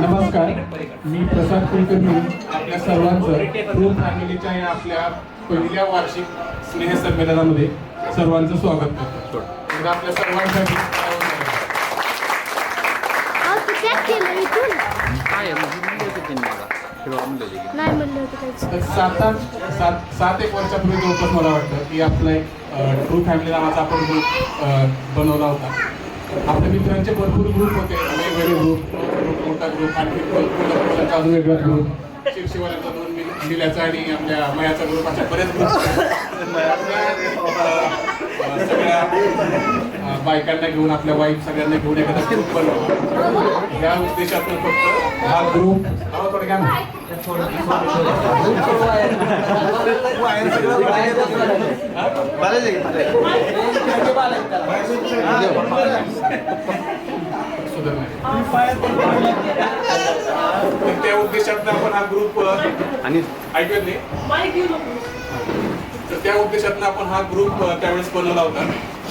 नमस्कार. मी प्रसाद कुलकर्णी. आपल्या सर्वांचं ग्रुप फॅमिलीच्या या आपल्या पहिल्या वार्षिक स्नेह संमेलनामध्ये सर्वांचं स्वागत करतो. एकदा आपल्या सर्वांसाठी म्हणजे आठ सात एक वर्षापूर्वी जवळपास मला वाटतं की आपला एक ट्रू फॅमिली नावाचा आपण ग्रुप बनवला होता. आपल्या मित्रांचे भरपूर ग्रुप होते. वेगवेगळे ग्रुप ग्रुप मोठा ग्रुप आणखी कोल्हापूरचा अजून वेगळा ग्रुप शिरशिवाऱ्याचा दोन मिल आणि आपल्या मयाचा ग्रुप अशा बरेच ग्रुप सगळ्या बायकांना घेऊन आपल्या वाईफ सगळ्यांना घेऊन एखादा ग्रुप बनवला या उद्देशातून फक्त हा ग्रुप अहो, थोडं त्या उद्देशातून आपण हा ग्रुप आणि ऐकत नाही. तर त्या उद्देशातून आपण हा ग्रुप त्यावेळेस बनवला होता.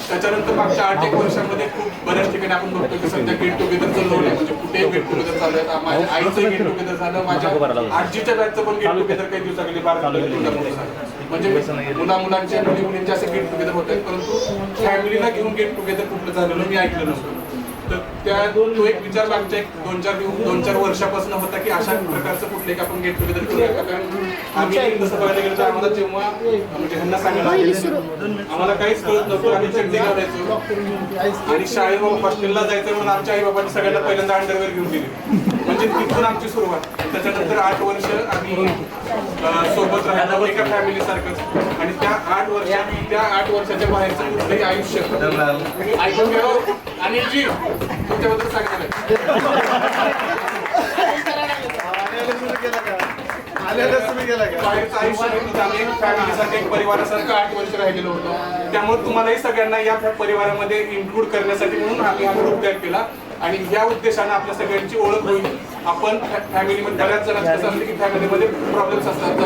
त्याच्यानंतर मागच्या आठ एक वर्षामध्ये खूप बऱ्याच ठिकाणी आपण बघतो की सध्या गेट टुगेदर चालू आहे म्हणजे कुठे गेट टुगेदर चालू आहे माझ्या आईचं गेट टुगेदर झालं. माझ्या आजीच्या बॅचचं पण गेट टुगेदर काही दिवसाखाली बारा म्हणजे मुला मुलांचे मुली मुलींचे असे गेट टुगेदर होत आहेत. परंतु फॅमिलीला घेऊन गेट टुगेदर कुठलं झालेलं मी ऐकलं नसतं तर त्या दोन तो एक विचार मागच्या एक दोन चार दोन चार वर्षापासून होता की अशा प्रकारचं कुठलं एक आपण गेट टुगेदर करूया का? कारण आम्ही तसं बघायला गेलं तर आम्हाला जेव्हा म्हणजे ह्यांना सांगायला आम्हाला काहीच कळत नव्हतं आम्ही चड्डी घालायचो आणि शाळेत हॉस्टेलला जायचं म्हणून आमच्या आई बाबांनी सगळ्यांना पहिल्यांदा अंडरवेअर घेऊन दिले. म्हणजे तिथून आमची सुरुवात. त्याच्यानंतर आठ वर्ष आम्ही सोबत राहिलो एका फॅमिली सारखंच. त्या आठ वर्षात त्या आठ वर्षाच्या बाहेरचं कुठलंही आयुष्य ऐकून घ्या हो. आणि जी तुमच्याबद्दल बाहेरचं आयुष्य तुझं. आम्ही एक परिवारासारखं आठ वर्ष राहिलेलो होतो त्यामुळे तुम्हालाही सगळ्यांना या परिवारामध्ये इन्क्लूड करण्यासाठी म्हणून आम्ही हा ग्रुप तयार केला आणि या उद्देशानं आपल्या सगळ्यांची ओळख होईल आपण फॅमिलीमध्ये बऱ्याच जणांचं कसं असतं की फॅमिलीमध्ये प्रॉब्लेम्स असतात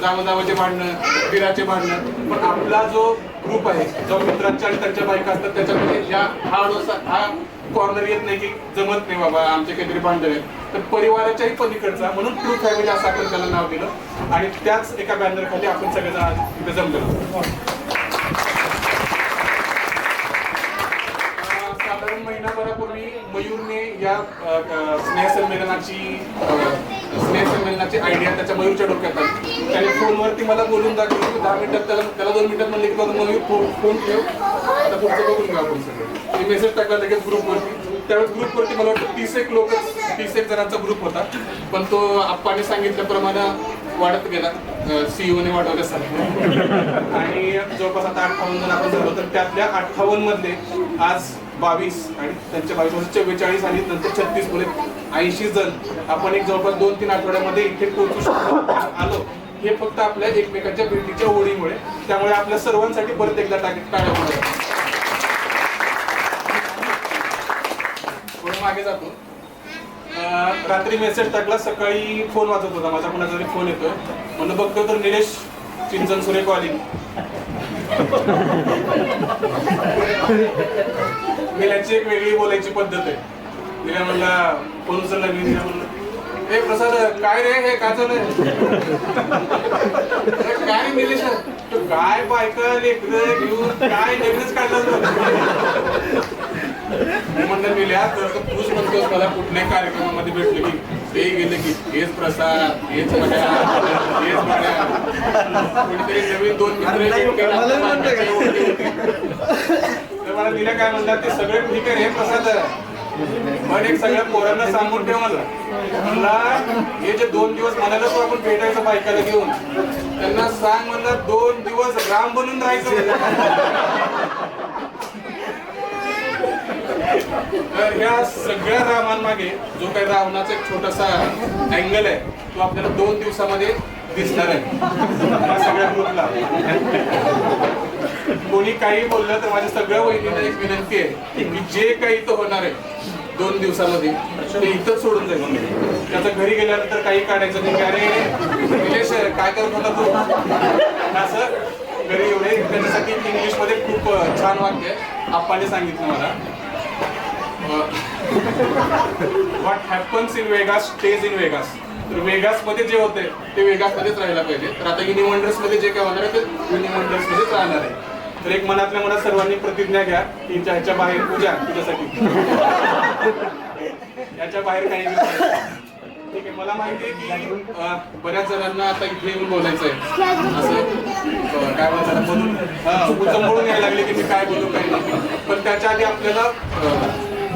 जाऊ जावं भांडणं बिराचे भांडणं. पण आपला जो ग्रुप आहे जो मित्रांच्या आणि त्यांच्या बायका असतात त्याच्यामध्ये या हा डोसा हा कॉर्नर येत नाही की जमत नाही बाबा आमचे काहीतरी भांडण आहेत. तर परिवाराच्याही पलीकडचा म्हणून ट्रू फॅमिली असं आपण त्याला नाव दिलं. आणि त्याच एका बॅनर खाली आपण सगळेजण इथे जमलेलो मयूरने या स्नेहसंमेलनाची स्नेहसंमेलनाची स्नेह संमेलनाची स्नेह संमेलनाची आयडिया त्याच्या मयूरच्या डोक्यात आली. त्याने फोनवरती मला बोलून दाखवली की दहा मिनिटात त्याला त्याला दोन मिनिटात म्हणले की बाबा मयूर फोन फोन ठेव आता पुढचं बघून घ्या आपण सगळं. मी मेसेज टाकला लगेच ग्रुपवरती त्यावेळेस ग्रुपवरती मला वाटतं तीस एक लोक तीस एक जणांचा ग्रुप होता. पण तो आप्पाने सांगितल्याप्रमाणे वाढत गेला. सीईओने वाढवल्यासारखं आणि जवळपास आता अठ्ठावन्न जण आपण झालो तर त्यातल्या अठ्ठावन्नमध्ये आज बावीस आणि त्यांच्या बावीस वर्ष चव्वेचाळीस आणि नंतर छत्तीस मुले. ऐंशी जण. आपण एक जवळपास दोन तीन आठवड्यामध्ये इथे पोहोचू शकतो. आलो. हे फक्त आपल्या एकमेकांच्या भेटीच्या ओढीमुळे. त्यामुळे आपल्या सर्वांसाठी परत एकदा टाकी टाळ्या थोडं मागे जातो. रात्री मेसेज टाकला सकाळी फोन वाजत होता. माझा कोणाचा तरी फोन येतोय. म्हणून बघतो तर निलेश चिंचन सुरे कॉलिंग निल्याची एक वेगळी बोलायची पद्धत आहे. निल्या म्हणला फोन उचलला मी निल्या म्हणलं हे प्रसाद काय रे? हे काय चालू काय निलेश? तो काय बायका लेकरं घेऊन काय नवीनच काढलं मी म्हणलं निल्या तर तूच म्हणतोस मला कुठल्याही कार्यक्रमामध्ये भेटले की? ते गेले की हेच प्रसाद हेच बघा हेच बघा कोणीतरी नवीन दोन मित्र मला दिलं काय म्हणतात ते सगळे ठीक आहे हे प्रसाद पण एक सगळ्या पोरांना सांगून ठेव मला. म्हणला हे जे दोन दिवस म्हणाला तो आपण भेटायचं बायकाला घेऊन त्यांना सांग म्हणला दोन दिवस राम बनून राहायचं तर ह्या सगळ्या रामांमागे जो काही रावणाचा एक छोटासा अँगल आहे तो आपल्याला दोन दिवसामध्ये दिसणार आहे. सगळ्या ग्रुपला कोणी काही बोललं तर माझ्या सगळ्या वहिनीला एक विनंती आहे की जे काही इथं होणार आहे दोन दिवसामध्ये ते इथंच सोडून जाईल त्याचं घरी गेल्यानंतर काही काढायचं नाही. अरे निलेश काय करत होता तू? असं घरी एवढे त्याच्यासाठी इंग्लिशमध्ये खूप छान वाक्य आप्पाने सांगितलं मला. What happens in Vegas stays in Vegas तर वेगासमध्ये जे होते ते वेगास मध्येच राहायला पाहिजे. तर आता युनिवर्डर्समध्ये जे काय होणार आहे ते युनिवर्डर्स मध्येच राहणार आहे. तर एक मनातल्या मनात सर्वांनी प्रतिज्ञा घ्या की ह्याच्या बाहेर पूजा तुझ्यासाठी. याच्या बाहेर काही ठीक आहे मला माहिती आहे की बऱ्याच जणांना आता इथे येऊन बोलायचं आहे. असं काय म्हणतात बोलून उचंबळून यायला लागले की मी काय बोलू काय नाही. पण त्याच्या आधी आपल्याला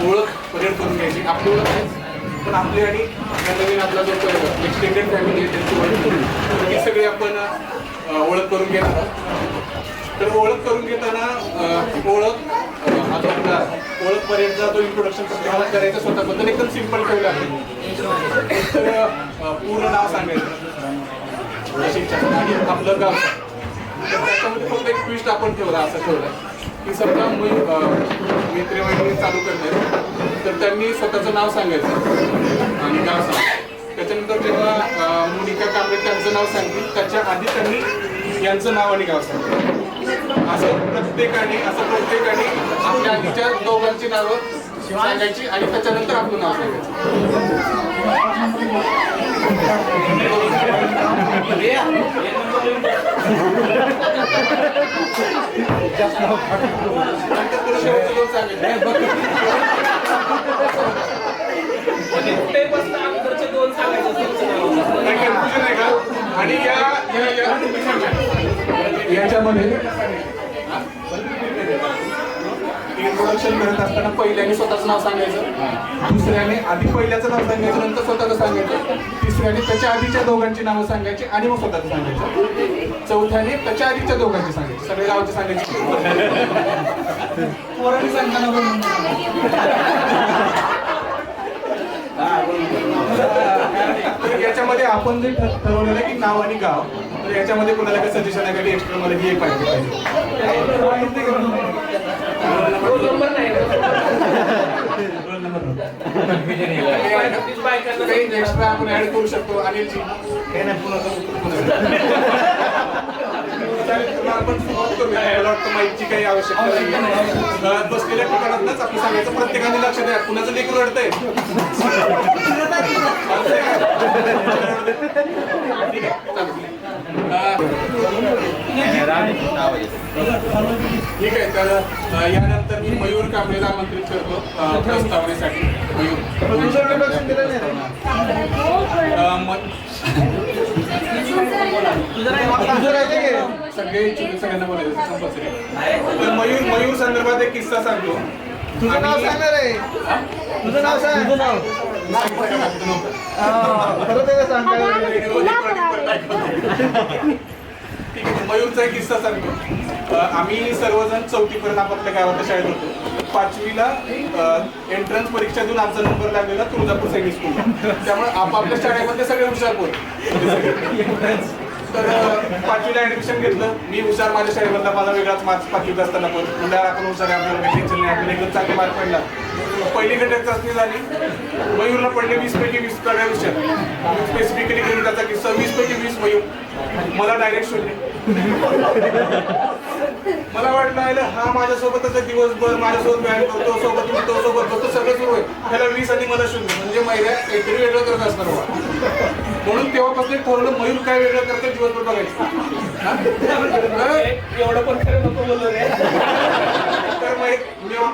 ओळख परेड करून घ्यायची. आपली ओळख आहे. पण आपली आणि नवीन आपला जो एक्सटेंडेड फॅमिली आहे त्यांची ओळख ही सगळी आपण ओळख करून घेणार आहोत. तर ओळख करून घेताना ओळख ओळख परेडचा जो इंट्रोडक्शन प्रत्येकाला करायचं स्वतःबद्दल एकदम सिंपल ठेवलं आहे. तर पूर्ण नाव सांगायचं. नाशिकच्या आणि आपलं गाव. त्याच्यामध्ये फक्त एक ट्विस्ट आपण ठेवला असं ठेवलं की समजा मी मित्रवैनी चालू करणार तर त्यांनी स्वतःचं नाव सांगायचं. आणि गाव सांगायचं. त्याच्यानंतर जेव्हा मोनिका कांबळे त्यांचं नाव सांगतील त्याच्या आधी त्यांनी यांचं नाव आणि गाव सांगितलं. असं प्रत्येकाने असं प्रत्येकाने आपल्या आधीच्या दोघांची नावं सांगायची आणि त्याच्यानंतर आपलं नाव सांगायचं. शेवटचं दोन सांगायचं काही confusion आहे का? आणि या या- या- याच्यामध्ये इंट्रोडक्शन करत असताना पहिल्याने स्वतःचं नाव सांगायचं. दुसऱ्याने आधी पहिल्याचं नाव सांगायचं नंतर स्वतःचं सांगायचं. तिसऱ्याने त्याच्या आधीच्या दोघांची नावं सांगायची आणि मग स्वतःचं सांगायचं. चौथ्याने त्याच्या आधीच्या दोघांची सांगायची. सगळे गावचे सांगायची. पोरांनी सांगताना तर याच्यामध्ये आपण जे ठरवलेलं आहे की नाव आणि गाव तर याच्यामध्ये कोणाला काही सजेशन आहे का एक्स्ट्रा मला हे पाहिजे पाहिजे? काही एक्स्ट्रा आपण ऍड करू शकतो अनिलजी. हे नाही पुन्हा मग आपण सुरुवात करूया. मला वाटतं माहितीची काही आवश्यकता नाही बसलेल्या ठिकाणातच आपण सांगायचं प्रत्येकाने लक्ष द्या. कुणाचं लेकरू रडतंय? ठीक आहे. ठीक आहे. तर यानंतर मी मयूर कांबळेला आमंत्रित करतो प्रस्तावनेसाठी. मयूर. सगळे इच्छुक सगळ्यांना बोलायचं कंपल्सरी तर मयूर मयूर संदर्भात एक किस्सा सांगतो तुझं नाव सांगणार आहे तुझं नाव सांग तुझं नाव सांगितलं का? नव्हतं. ठीक आहे मयूरचा एक किस्सा सांगतो आम्ही सर्वजण चौथीपर्यंत आपापल्या गावाच्या शाळेत होतो पाचवीला एंट्रन्स परीक्षा देऊन आमचा नंबर लागलेला तुळजापूर सैनिक स्कूल त्यामुळे आपापल्या शाळेमध्ये सगळे हुशारपूर तर पाचवीला ऍडमिशन घेतलं. मी हुशार माझ्या शाळेमधला माझा वेगळाच मार्क्स पाचवीत असताना पण. म्हणजे आपण हुशार आहे आपल्याला काही टेन्शन नाही. आपल्याला एकदम चांगले मार्क पडला. पहिली घटक चाचणी झाली मयूरला पडले वीस पैकी वीस सगळ्या विषयात स्पेसिफिकली गणिताचा किस्सा वीस पैकी वीस मयूर. मला डायरेक्ट शून्य मला वाटलं हा माझ्यासोबतच दिवसभर माझ्यासोबत व्यायाम करतो सोबत उठतो सोबत करतो सगळं सुरू आहे. त्याला वीस आणि मला शून्य म्हणजे महिन्या काहीतरी वेगळं करत असणार म्हणून तेव्हापासून ठरवलं मयूर काय वेगळं करते दिवसभर बघायचं. एवढं पण खरं नको बोलू रे. तर अं,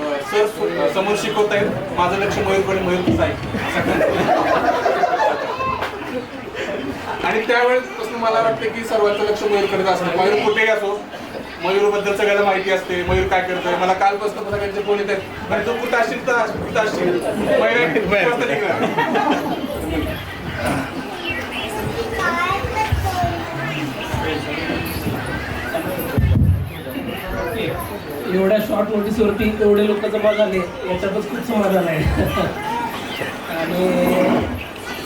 सर समोर शिकवत आहेत माझं लक्ष मयूरकडे मयूर आहे? आणि त्यावेळेस मला वाटतं की सर्वांचं लक्ष मयूरकडेच असतं मयूर कुठेही असो मयूरबद्दल सगळ्याला माहिती असते मयूर काय करतोय. मला काल मला त्यांचे फोन येत आहेत. आणि तू कुठं असशील तर कुठं असशील? मयूर एवढ्या शॉर्ट नोटीसवरती एवढे लोक जमा झाले याच्यातच खूप समाधान आहे. आणि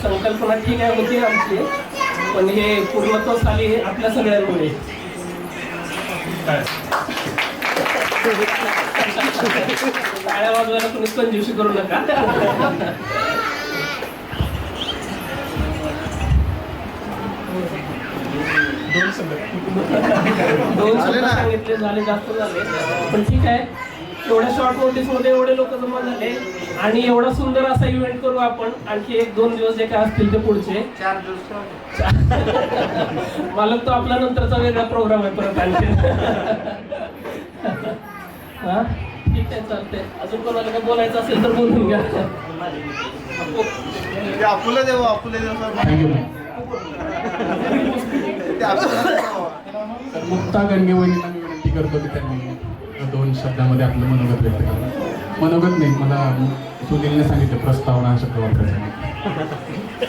संकल्पना ठीक आहे होती आमची पण हे पूर्णत्वास आली हे आपल्या सगळ्यांमुळे. टाळ्या वाजवायला कोणीच कंजूशी करू नका. दोन ना? सांगितले झाले जास्त झाले. पण ठीक आहे. एवढ्या शॉर्ट नोटीसमध्ये एवढे लोक जमा झाले. आणि एवढा सुंदर असा इव्हेंट करू आपण आणखी एक दोन दिवस जे काय असतील ते पुढचे. चार दिवस मला तो आपला नंतरचा वेगळा प्रोग्राम आहे परत आणखी. हा? ठीक आहे चालतंय. अजून कोणाला काय बोलायचं असेल तर बोलून घ्या. ते आपुला देऊ आपुला देऊ तर मुक्ता गणगे वहिनींना मी विनंती करतो की त्यांनी दोन शब्दामध्ये आपलं मनोगत व्यक्त केलं मनोगत नाही मला सुनीलने सांगितलं प्रस्तावना हा शब्द वापरायचा नाही.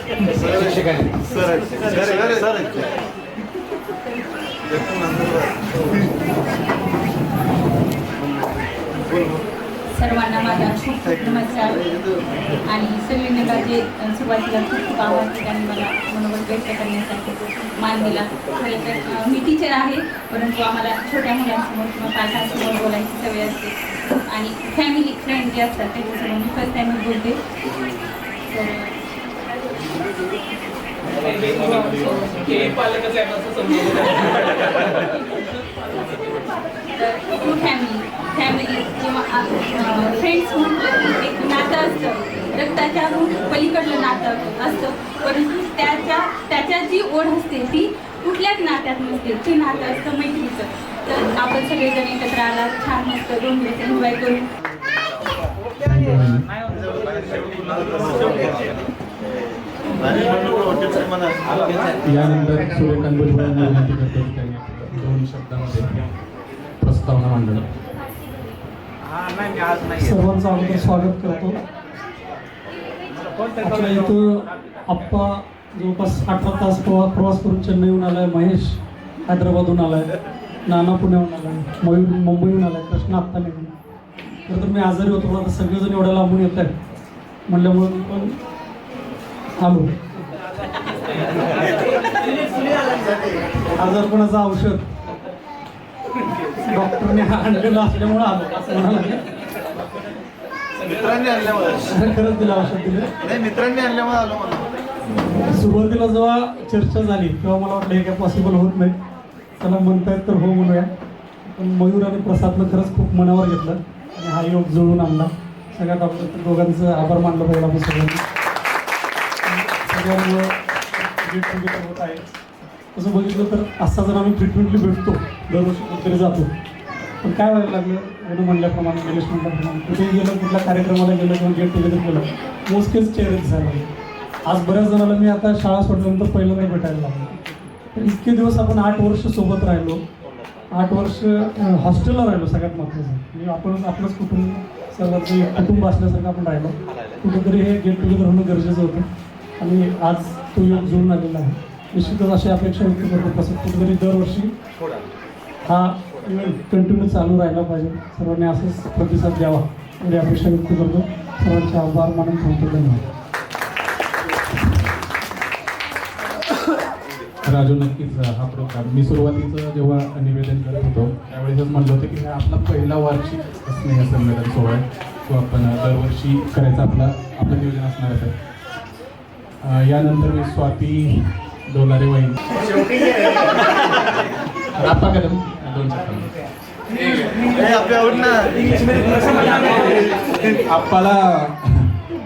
सर्वांना माझा खूप खूप नमस्कार. आणि जे सुरुवातीला खूप खूप दिला आणि मला मनोबल व्यक्त करण्यासाठी मान दिला. खरं तर मी टीचर आहे परंतु आम्हाला छोट्या मुलांसमोर किंवा पालकांसमोर बोलायची सवय असते. आणि फॅमिली फ्रेंड जे असतात त्यांच्यासमोर मी फर्स्ट टाईम बोलते. तर फॅमिली फॅमिली किंवा फ्रेंड्स म्हणून एक नातं असतं. रक्ताच्या पलीकडलं नातं असतं. परंतु त्याच्या त्याच्या जी ओढ असते ती कुठल्याच नात्यात नसते. ते नातं असतं मैत्रीचं. तर आपण सगळेजण एकत्र आला छान मस्त दोन दिवस एन्जॉय करू यानंतर सूर्यकांत दोन शब्दामध्ये प्रस्तावना मांडणार हा नाही मी आज नाही येत. सर्वांचं अगोदर स्वागत करतो. आपल्या इथं आप्पा जवळपास अठरा तास प्रवा प्रवास करून चेन्नईहून आलाय महेश हैदराबादहून आलाय नाना पुण्याहून आलाय मयूर मुंबईहून आलाय कृष्ण आत्ता निघून तर मी आजारी होतो आता सगळेजण एवढ्या लांबून येत आहेत. म्हणल्यामुळे मी पण आलो. आजारपणाचं औषध? डॉक्टरने आणलेलं असल्यामुळे आलो. असं म्हणाला. मित्रांनी आणल्यामुळे खरंच दिलं औषध दिलं? नाही मित्रांनी आणल्यामुळे आलो मला सुरुवातीला जेव्हा चर्चा झाली तेव्हा मला वाटलं हे काय पॉसिबल होत नाही. त्याला म्हणतायत तर हो म्हणूया. पण मयूर आणि प्रसादनं खरंच खूप मनावर घेतलं आणि हा योग जुळून आणला. सगळ्यात आपलं दोघांचं आभार मानलं पाहिजे आपण सगळ्यांनी. सगळ्यांमुळं होत आहे. तसं बघितलं तर असा जर आम्ही फ्रिक्वेंटली भेटतो दरवर्षी कुठेतरी जातो. पण काय व्हायला लागलं? यानं म्हणल्याप्रमाणे निलेश म्हणल्याप्रमाणे कुठेही गेलं कुठल्या कार्यक्रमाला गेलं किंवा गेट टुगेदर केलं मोजकेच चेहरे दिसायला लागले. आज बऱ्याच जणांना मी आता शाळा सोडल्यानंतर पहिल्यांदा भेटायला लागलो. तर इतके दिवस आपण आठ वर्ष सोबत राहिलो. आठ वर्ष हॉस्टेलला राहिलो सगळ्यात महत्त्वाचं. म्हणजे आपण आपलंच कुटुंब सर्वात कुटुंब असल्यासारखं आपण राहिलो. कुठेतरी हे गेट टुगेदर होणं गरजेचं होतं. आणि आज तो योग जुळून आलेला आहे. निश्चितच अशी अपेक्षा व्यक्त करतो तसं कुठेतरी दरवर्षी हा इव्हेंट कंटिन्यू चालू राहिला पाहिजे. सर्वांनी असंच प्रतिसाद द्यावा एवढी अपेक्षा व्यक्त करतो. सर्वांचे आभार मानून थांबतो धन्यवाद. राजू नक्कीच हा प्रोग्राम मी सुरुवातीचं जेव्हा निवेदन करत होतो त्यावेळेसच म्हणलं होतं की हा आपला पहिला वार्षिक स्नेह संमेलन सोहळा आहे. तो आपण दरवर्षी करायचा आपला आपलं नियोजन असणार आहे. यानंतर मी स्वाती डोलारे वाईन रापा कदम दोन आप्पाला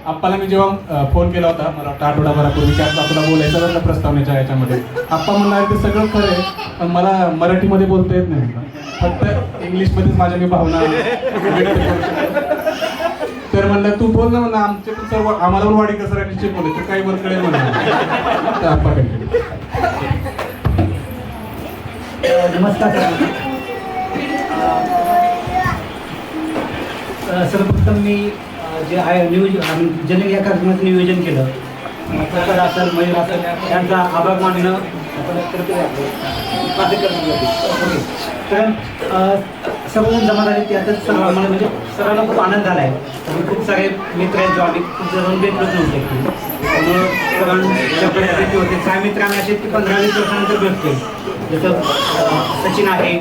आप्पाला मी जेव्हा फोन केला होता मला वाटतं आठवडाभरापूर्वी की आता तुला बोलायचं बरं का प्रस्तावनेच्या याच्यामध्ये आप्पा म्हणणार ते सगळं खरं आहे पण मला मराठीमध्ये बोलता येत नाही. फक्त इंग्लिशमध्येच माझ्या मी भावना व्यक्त करू शकतो. तर म्हणलं तू बोल ना म्हणलं आमचे पण सर्व आम्हाला पण वाडी कसं निश्चित बोलले तर काही आप्पा continue. नमस्कार सर्वप्रथम मी जे आहे नियोजन ज्यांनी या कार्यक्रमाचं नियोजन केलं प्रसाद असेल मयूर असेल यांचा आभार मानणं आपण करतो. ओके. कारण सर्वजण जमा झाले त्यातच सर्व आम्हाला म्हणजे सर्वांना खूप आनंद झाला आहे आणि खूप सारे मित्र आहेत जो आम्ही खूप जण भेटलोच नव्हते त्यामुळं सर्वांच्या होते. काय मित्र आम्ही असे की पंधरा वीस वर्षानंतर भेटतोय. जसं सचिन आहे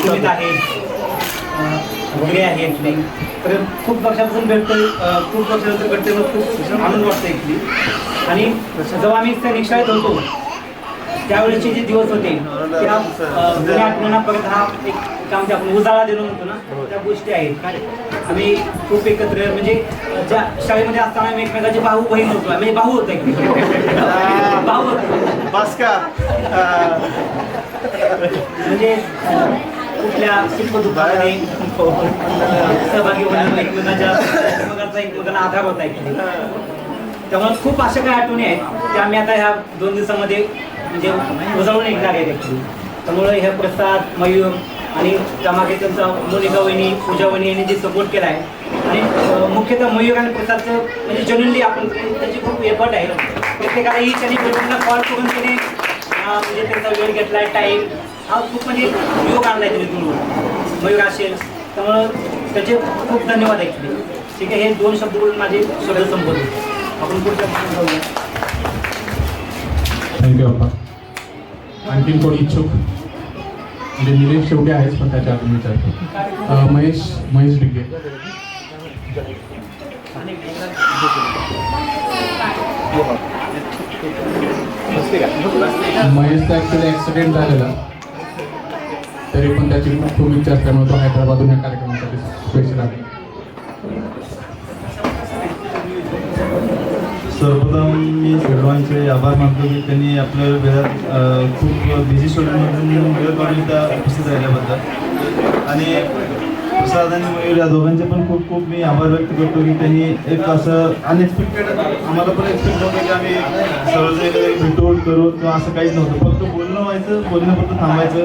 सुमित आहे वगैरे आहे इथली. तर खूप वर्षापासून भेटतो खूप वर्षानंतर भेटते मग खूप आनंद वाटतो इथली. आणि जेव्हा आम्ही त्या रिक्षात होतो त्यावेळेचे जे दिवस होते त्या अ, जुन्या आठवणा परत हा एक काम ते आपण उजाळा देणं म्हणतो ना त्या गोष्टी आहेत. आम्ही खूप एकत्र म्हणजे ज्या शाळेमध्ये असताना आम्ही एकमेकाचे भाऊ बहीण होतो. म्हणजे भाऊ होतो एक भाऊ होतो. आ, म्हणजे कुठल्या सुखदुःखामध्ये सहभागी होणं एकमेकांच्या एकमेकांचा एकमेकांना आधार होता एक त्यामुळे खूप अशा काही आठवणी आहेत. त्या आम्ही आता ह्या दोन दिवसामध्ये म्हणजे उजळून निघणार आहे actually. त्यामुळे हे प्रसाद मयूर आणि त्यामागे त्यांचा मोनिका वहिनी पूजा वहिनी यांनी जे सपोर्ट केला आहे आणि मुख्यतः मयूर आणि प्रसादचं म्हणजे जनरली आपण त्याची खूप एफर्ट आहे. प्रत्येकाला ही त्यांनी भेटून कॉल करून त्यांनी म्हणजे त्यांचा वेळ घेतलाय टाईम हा खूप म्हणजे योग आणला त्यांनी तुम्ही मयूर असेल. त्यामुळं त्याचे खूप धन्यवाद ऐकले ठीक आहे हे दोन शब्द बोलून माझे शब्द संपवतो. आपण पुढच्या थँक्यू आणखीन कोणी इच्छुक? म्हणजे निलेश शेवटी आहेच पण त्याच्या अजून विचारतो. महेश महेश डिगे महेशचा ॲक्च्युली ॲक्सिडेंट झालेला. तरी पण त्याची खूप इच्छा असल्यामुळे तो हैदराबादून या कार्यक्रमासाठी स्पेशल आहे. सर्वप्रथम मी सर्वांचे आभार मानतो की त्यांनी आपल्या वेळात खूप बिझी शेड्यूलमधून वेळ काढून इथं उपस्थित राहिल्याबद्दल. आणि प्रसाद आणि मयूर या दोघांचे पण खूप खूप मी आभार व्यक्त करतो की त्यांनी एक असं अनएक्सपेक्टेड आम्हाला पण एक्सपेक्ट नव्हतं की आम्ही सर्वजण एकत्र करू किंवा असं काहीच नव्हतं. फक्त बोलणं व्हायचं बोलणं फक्त थांबायचं.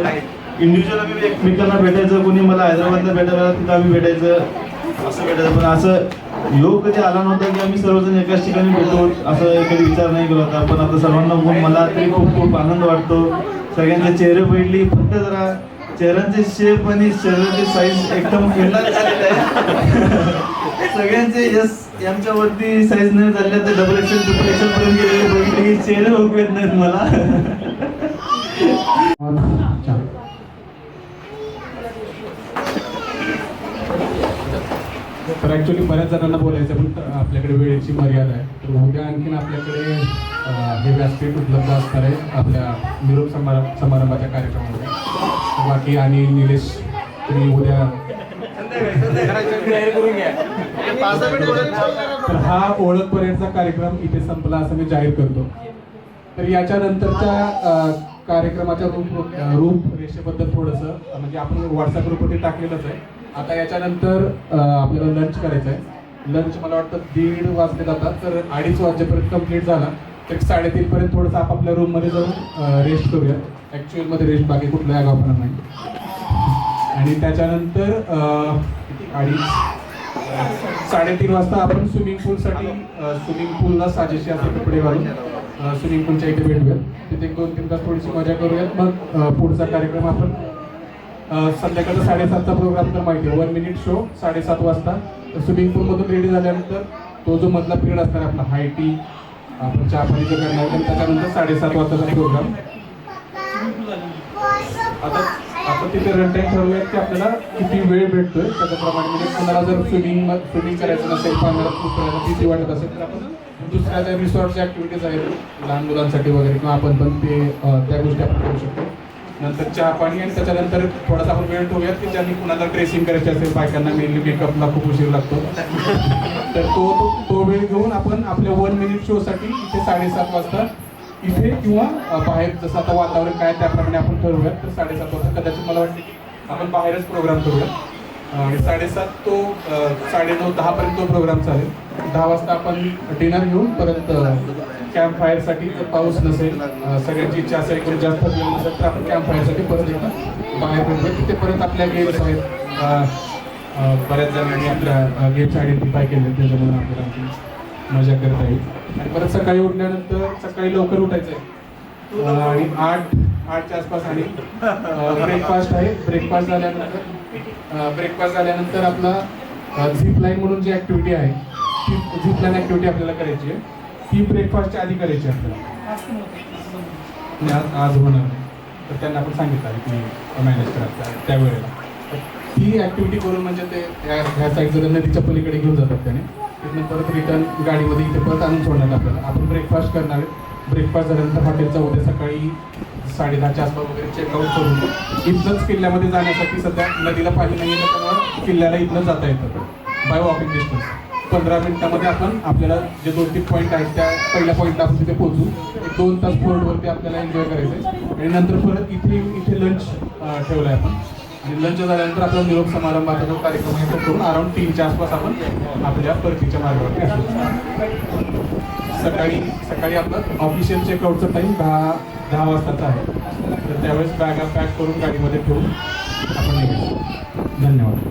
इंडिव्हिज्युअल आम्ही एकमेकांना भेटायचं कोणी मला हैदराबादला भेटायला तिथं आम्ही भेटायचं. असं भेटायचं पण असं योग कधी आला नव्हता की आम्ही सर्वजण एकाच ठिकाणी भेटतो असं कधी विचार नाही केला होता. पण आता सर्वांना बघून मला तरी खूप खूप आनंद वाटतो. सगळ्यांचे चेहरे पडली फक्त जरा चेहऱ्यांचे शेप आणि शरीराची साईज एकदम फिरणार झालेला आहे. सगळ्यांचे यस यांच्यावरती साईज नाही झाल्या तर डबल एक्सेल ट्रिपल एक्सेल पर्यंत गेलेले बघितले की चेहरे ओळखू येत नाहीत मला छान तर ॲक्च्युली बऱ्याच जणांना बोलायचं आहे, पण आपल्याकडे वेळेची मर्यादा आहे. तर उद्या आणखीन आपल्याकडे हे व्यासपीठ उपलब्ध असणार आहे आपल्या निरोप समारंभ समारंभाच्या कार्यक्रमामध्ये. बाकी आणि निलेश तुम्ही उद्या तर हा ओळखपर्यंतचा कार्यक्रम इथे संपला असं मी जाहीर करतो. तर याच्यानंतरच्या कार्यक्रमाच्या रूप रूप रेषेबद्दल थोडंसं म्हणजे आपण व्हॉट्सअप ग्रुपवरती टाकलेलंच आहे. आता याच्यानंतर आपल्याला लंच करायचं आहे लंच मला वाटतं दीड वाजले जातात तर अडीच वाजेपर्यंत कंप्लीट झाला. तर साडेतीन पर्यंत थोडंसं आपापल्या रूममध्ये जाऊन रेस्ट करूया. ॲक्च्युअलमध्ये रेस्ट बाकी कुठलाही आगावपणा नाही. आणि त्याच्यानंतर अडीच. साडेतीन वाजता आपण स्विमिंग पूलसाठी स्विमिंग पूलला साजेशी असे कपडे घालून. स्विमिंग पूलच्या इथे भेटूया. तिथे दोन तीन तास थोडीशी मजा करूयात मग पुढचा कार्यक्रम आपण संध्याकाळचा साडेसातचा प्रोग्राम तर माहिती आहे. वन मिनिट शो साडेसात वाजता. स्विमिंग पूलमधून रेडी झाल्यानंतर तो जो मधला पिरियड असणार आपला हायटी आपण चहा पाणी जो करणार त्याच्यानंतर साडेसात वाजताचा प्रोग्राम आता आपण तिथे रन टाईम ठरवूयात की आपल्याला किती वेळ भेटतोय. त्याच्याप्रमाणे म्हणजे कोणाला जर स्विमिंग स्विमिंग करायचं नसेल पाण्याला खूप करायला भीती वाटत असेल तर आपण दुसऱ्या ज्या रिसॉर्टच्या ॲक्टिव्हिटीज आहेत. लहान मुलांसाठी वगैरे किंवा आपण पण ते त्या गोष्टी आपण करू शकतो. नंतर चहा पाणी आणि त्याच्यानंतर थोडासा आपण वेळ ठेवूयात की ज्यांनी कुणाला ड्रेसिंग करायची असेल बायकांना मेनली मेकअपला खूप उशीर लागतो. तर तो तो- तो वेळ घेऊन आपण आपल्या वन मिनिट शोसाठी इथे साडेसात वाजता इथे किंवा बाहेर जसं आता वातावरण काय आहे त्याप्रमाणे आपण ठरवूयात. तर साडेसात वाजता कदाचित मला वाटते की आपण बाहेरच प्रोग्राम करूया आणि साडेसात तो साडेनऊ दहापर्यंत तो प्रोग्राम चालेल. दहा वाजता आपण डिनर घेऊन परत कॅम्प फायरसाठी जर पाऊस नसेल. सगळ्यांची इच्छा असेल कोणी जास्त वेळ नसेल तर आपण कॅम्प फायरसाठी परत एकदा बाहेर पडतो तिथे परत आपल्या गेम्स आहेत. बऱ्याच जणांनी आपल्या गेम्स आयडेंटिफाय केले त्याच्यामुळे आपल्याला मजा करता येईल. आणि परत सकाळी उठल्यानंतर सकाळी लवकर उठायचं आहे. आणि आठ आठच्या आसपास आणि ब्रेकफास्ट आहे. ब्रेकफास्ट झाल्यानंतर ब्रेकफास्ट झाल्यानंतर आपला झिप लाईन म्हणून जी ॲक्टिव्हिटी आहे ती झिप लाईन ॲक्टिव्हिटी आपल्याला करायची आहे. ही ब्रेकफास्टच्या आधी करायची आहे आपल्याला आज आज होणार तर त्यांना आपण सांगितलं की मॅनेज करा. त्यावेळेला तर ती ॲक्टिव्हिटी करून म्हणजे ते ह्या ह्या साईडचं नदीच्या पलीकडे घेऊन जातात त्याने. तिथून परत रिटर्न गाडीमध्ये इथे परत आणून सोडणार आपल्याला. आपण ब्रेकफास्ट करणार ब्रेकफास्ट झाल्यानंतर हॉटेलचा उद्या सकाळी साडेदहाच्या आसपास वगैरे चेकआउट करून इथनंच किल्ल्यामध्ये जाण्यासाठी सध्या नदीला पाणी नाही आहे किल्ल्याला इथनं जाता येतं. बाय वॉकिंग डिस्टन्स पंधरा मिनिटामध्ये आपण आपल्याला जे दोन तीन पॉईंट आहेत त्या पहिल्या पॉईंटला आपण तिथे पोहोचू. एक दोन तास फोर्टवरती आपल्याला एन्जॉय करायचं आहे. आणि नंतर परत इथे इथे लंच ठेवलं आहे आपण. आणि लंच झाल्यानंतर आपला निरोप समारंभाचा जो कार्यक्रम आहे तो करून अराउंड तीनच्या आसपास आपण आपल्या परतीच्या मार्गावरती असू. सकाळी सकाळी आपलं ऑफिशियल चेकआउटचा टाईम दहा दहा वाजताचा आहे. तर त्यावेळेस बॅगा पॅक करून गाडीमध्ये ठेवून आपण निघायचं. धन्यवाद.